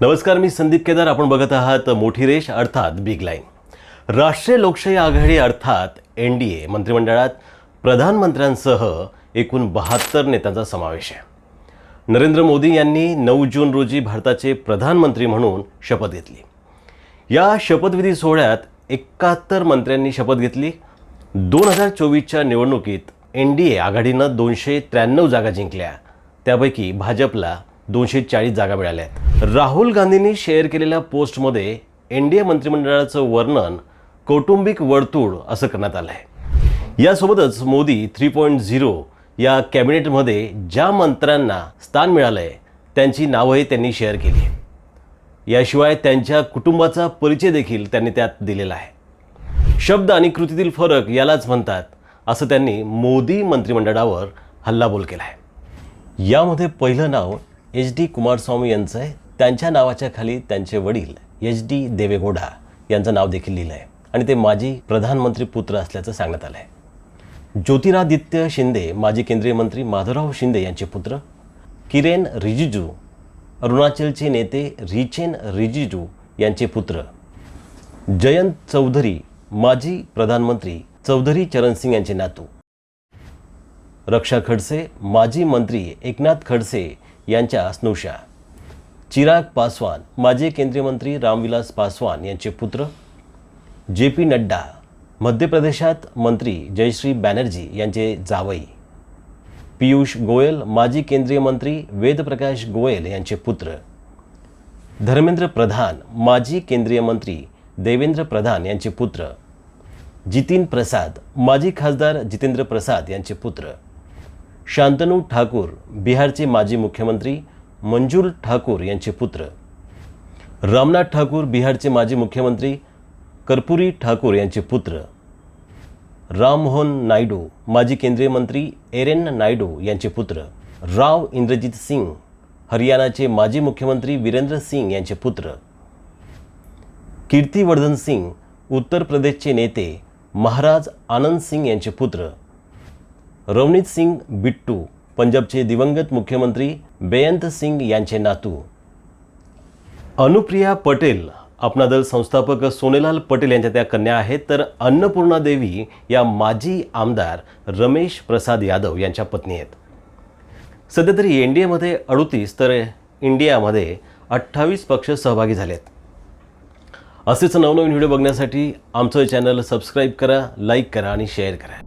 नमस्कार मी संदीप केदार. आपण बघत आहात मोठी रेष अर्थात बिग लाईन राष्ट्रीय लोकशाही आघाडी अर्थात एन डी ए मंत्रिमंडळात प्रधानमंत्र्यांसह एकूण बहात्तर नेत्यांचा समावेश आहे. नरेंद्र मोदी यांनी नऊ जून रोजी भारताचे प्रधानमंत्री म्हणून शपथ घेतली. या शपथविधी सोहळ्यात एकाहत्तर मंत्र्यांनी शपथ घेतली. दोन हजार चोवीसच्या निवडणुकीत एन डी ए आघाडीनं दोनशे त्र्याण्णव जागा जिंकल्या. त्यापैकी भाजपला दोनशे चाळीस जागा मिळाल्या आहेत. राहुल गांधींनी शेअर केलेल्या पोस्टमध्ये एन डी ए मंत्रिमंडळाचं वर्णन कौटुंबिक वर्तुळ असं करण्यात आलं आहे यासोबतच मोदी थ्री पॉईंट झिरो या कॅबिनेटमध्ये ज्या मंत्र्यांना स्थान मिळालं आहे त्यांची नावंही त्यांनी शेअर केली आहे याशिवाय त्यांच्या कुटुंबाचा परिचय देखील त्यांनी त्यात दिलेला आहे. शब्द आणि कृतीतील फरक यालाच म्हणतात असं त्यांनी मोदी मंत्रिमंडळावर हल्लाबोल केला आहे यामध्ये पहिलं नाव एच डी कुमारस्वामी यांचं आहे. त्यांच्या नावाच्या खाली त्यांचे वडील एच डी देवेगौडा यांचं नाव देखील लिहिलं आहे. आणि ते माजी प्रधानमंत्री पुत्र असल्याचं सांगण्यात आलं आहे ज्योतिरादित्य शिंदे माजी केंद्रीय मंत्री माधवराव शिंदे यांचे पुत्र किरेन रिजिजू अरुणाचलचे नेते रिचेन रिजिजू यांचे पुत्र जयंत चौधरी माजी प्रधानमंत्री चौधरी चरण सिंग यांचे नातू. रक्षा खडसे माजी मंत्री एकनाथ खडसे यांच्या स्नुषा. चिराग पासवान माजी केंद्रीय मंत्री रामविलास पासवान यांचे पुत्र. जे पी नड्डा मध्य प्रदेशात मंत्री जयश्री बॅनर्जी यांचे जावई. पियुष गोयल माजी केंद्रीय मंत्री वेदप्रकाश गोयल यांचे पुत्र. धर्मेंद्र प्रधान माजी केंद्रीय मंत्री देवेंद्र प्रधान यांचे पुत्र. जितीन प्रसाद माजी खासदार जितेंद्र प्रसाद यांचे पुत्र. शांतनू ठाकूर बिहारचे माजी मुख्यमंत्री मंजूर ठाकूर यांचे पुत्र. रामनाथ ठाकूर बिहारचे माजी मुख्यमंत्री कर्पुरी ठाकूर यांचे पुत्र. राममोहन नायडू माजी केंद्रीय मंत्री एरेन नायडू यांचे पुत्र. राव इंद्रजित सिंग हरियाणाचे माजी मुख्यमंत्री वीरेंद्र सिंग यांचे पुत्र. कीर्तिवर्धन सिंग उत्तर प्रदेशचे नेते महाराज आनंद सिंग यांचे पुत्र. रवनीत सिंग बिट्टू पंजाबचे दिवंगत मुख्यमंत्री बेयंत सिंग यांचे नातू. अनुप्रिया पटेल अपना दल संस्थापक सोनेलाल पटेल यांच्या त्या कन्या आहेत तर अन्नपूर्णा देवी या माजी आमदार रमेश प्रसाद यादव यांच्या पत्नी आहेत. सध्या तरी एन डी एमध्ये अडुतीस तर इंडियामध्ये अठ्ठावीस पक्ष सहभागी झालेत. असेच नवनवीन व्हिडिओ बघण्यासाठी आमचं चॅनल सबस्क्राईब करा लाईक करा आणि शेअर करा.